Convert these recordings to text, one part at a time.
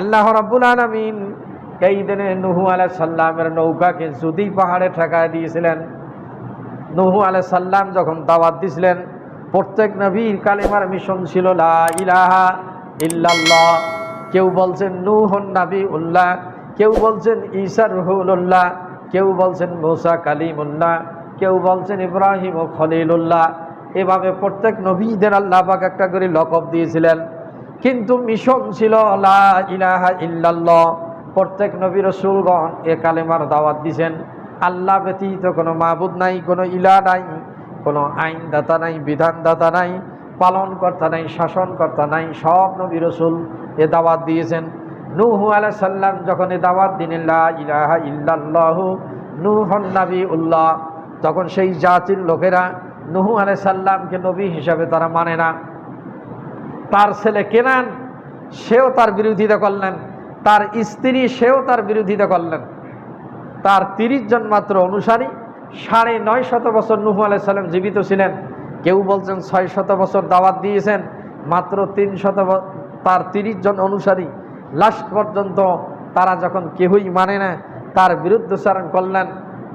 আল্লাহ রাব্বুল আলামিন এই দিনে নুহু আলাইহিস সাল্লামের নৌকাকে যদি পাহাড়ে ঠেকায় দিয়েছিলেন। নুহু আলাইহিস সাল্লাম যখন দাওয়াত দিছিলেন, প্রত্যেক নবীর কালেমার মিশন ছিল, লা ইলাহা ইল্লাল্লাহ। কেউ বলছেন, নুহন নাবি উল্লাহ কেউ বলছেন, ঈসা রহুল্লাহ কেউ বলছেন, মুসা কালিমুল্লাহ। কেউ বলছেন, ইব্রাহিম ও খলিলুল্লাহ। এভাবে প্রত্যেক নবীদের আল্লাহ পাক একটা করে লকব দিয়েছিলেন। কিন্তু মিশন ছিল, লা ইলাহা ইল্লাল্লাহ। প্রত্যেক নবী রসুলগণ এ কালেমার দাওয়াত দিছেন। আল্লাহ ব্যতীত কোনো মাহবুদ নাই, কোনো ইলা নাই, কোনো আইনদাতা নাই, বিধানদাতা নাই, পালনকর্তা নাই, শাসনকর্তা নাই, সব নবী রসুল এ দাওয়াত দিয়েছেন। নূহু আলাহ সাল্লাম যখন এ দাওয়াত দিলেন, লা ইলাহা ইল্লাল্লাহু, নূহন নাবি উল্লাহ তখন সেই জাতির লোকেরা নুহু আলাহ সাল্লামকে নবী হিসাবে তারা মানে না। তার ছেলে কেনান, সেও তার বিরোধিতা করলেন। তার স্ত্রী, সেও তার বিরোধিতা করলেন। তার তিরিশ জন মাত্র অনুসারী, সাড়ে নয় শত বছর নুহু আলাইসাল্লাম জীবিত ছিলেন। কেউ বলছেন ছয় শত বছর দাওয়াত দিয়েছেন, মাত্র তিন শত তার তিরিশ জন অনুসারী। লাস্ট পর্যন্ত তারা যখন কেহই মানে না, তার বিরুদ্ধচারণ করলেন,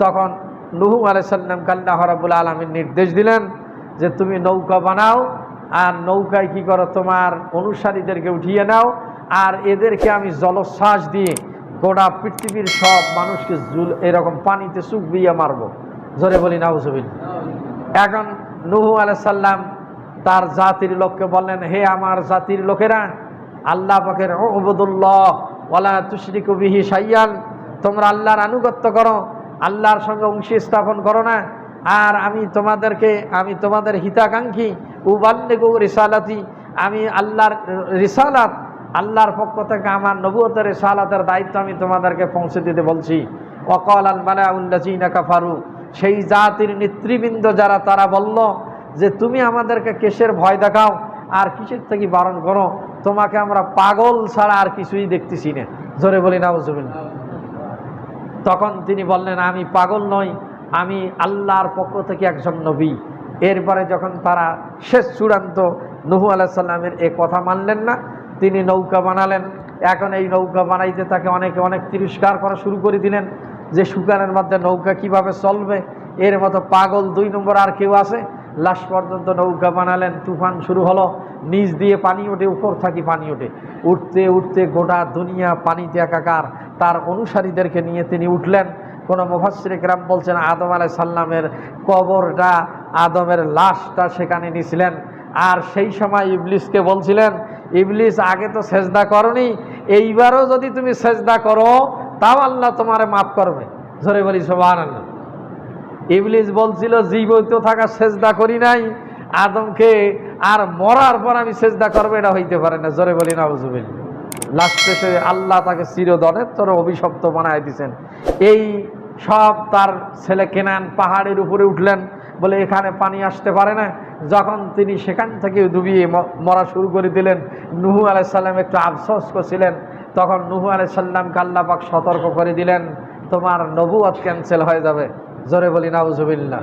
তখন নুহু আলাইসাল্লাম কাল্লা হরাবুল আলমীর নির্দেশ দিলেন যে, তুমি নৌকা বানাও আর নৌকায় কি করো, তোমার অনুসারীদেরকে উঠিয়ে নাও, আর এদেরকে আমি জলশ্বাস দিয়ে গোটা পৃথিবীর সব মানুষকে জুল, এরকম পানিতে চুপ দিয়ে মারবো। জোরে বলি নাউজবিন এখন নুহু আলাইসাল্লাম তার জাতির লোককে বললেন, হে আমার জাতির লোকেরা, আল্লাহ ওবদুল্লাহ ওলা তুশ্রী বিহি সাইয়ান তোমরা আল্লাহর আনুগত্য করো, আল্লাহর সঙ্গে অংশী স্থাপন করো না, আর আমি তোমাদেরকে, আমি তোমাদের হিতাকাঙ্ক্ষী উবাল্লেগু রিসালাতি, আমি আল্লাহর রিসালাত, আল্লাহর পক্ষ থেকে আমার নবুয়তের রিসালাতের দায়িত্ব আমি তোমাদেরকে পৌঁছে দিতে বলছি। অকল আল মালাউল্লাজিনা কাফারু, সেই জাতির নেতৃবৃন্দ যারা তারা বলল যে, তুমি আমাদেরকে কেসের ভয় দেখাও? আর কিসের থেকে বারণ করো? তোমাকে আমরা পাগল ছাড়া আর কিছুই দেখতেছি না। জোরে বলি না তখন তিনি বললেন, আমি পাগল নই, আমি আল্লাহর পক্ষ থেকে একজন নবী। এরপরে যখন তারা শেষ চূড়ান্ত নহু আলাহিসাল্লামের এ কথা মানলেন না, তিনি নৌকা বানালেন। এখন এই নৌকা বানাইতে তাকে অনেকে অনেক তিরস্কার করা শুরু করে দিলেন যে শুকানের মধ্যে নৌকা কীভাবে চলবে। এর মতো পাগল দুই নম্বর আর কেউ আছে? লাস্ট পর্যন্ত নৌকা বানালেন, তুফান শুরু হলো। নিচ দিয়ে পানি ওঠে, উপর থাকি পানি ওঠে। উঠতে উঠতে গোটা দুনিয়া পানিতে একাকার। তার অনুসারীদেরকে নিয়ে তিনি উঠলেন। কোনো মুফাসির গ্রাম বলছেন, আদম আলাই সাল্লামের কবরটা আদমের লাশটা সেখানে নিছিলেন আর সেই সময় ইবলিসকে বলছিলেন, ইবলিস, আগে তো সেজদা করনি, এইবারও যদি তুমি সেজদা করো, তাও আল্লাহ তোমারে মাফ করবে। ধরে বলি আল্লাহ ইবলিস বলছিল জীবিত থাকা সেজদা করি নাই। আদমকে আর মরার পর আমি সেজদা করব, এটা হইতে পারে না। জোরে বলি না বুঝবেন লাস্টে সে আল্লাহ তাকে চিরদনের তোর অভিশপ্ত বানায় দিছেন। এই সব তার ছেলে কেনান পাহাড়ের উপরে উঠলেন। বলে এখানে পানি আসতে পারে না। যখন তিনি সেখান থেকে ডুবিয়ে মরা শুরু করে দিলেন, নুহু আলাইসাল্লাম একটু আফসোস করছিলেন। তখন নুহু আলাইসাল্লামকে আল্লাহ পাক সতর্ক করে দিলেন, তোমার নবুয়াত ক্যান্সেল হয়ে যাবে। জোরে বলি, নাউজুবিল্লাহ।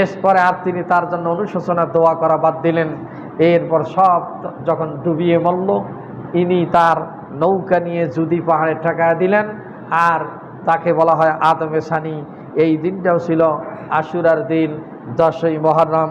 এরপরে আর তিনি তার জন্য অনুশোচনা, দোয়া করা বাদ দিলেন। এরপর সব যখন ডুবিয়ে মরল, ইনি তার নৌকা নিয়ে যদি পাহাড়ে ঠেকায় দিলেন। আর তাকে বলা হয় আদমে সানি। এই দিনটাও ছিল আশুরার দিন দশই মহরম।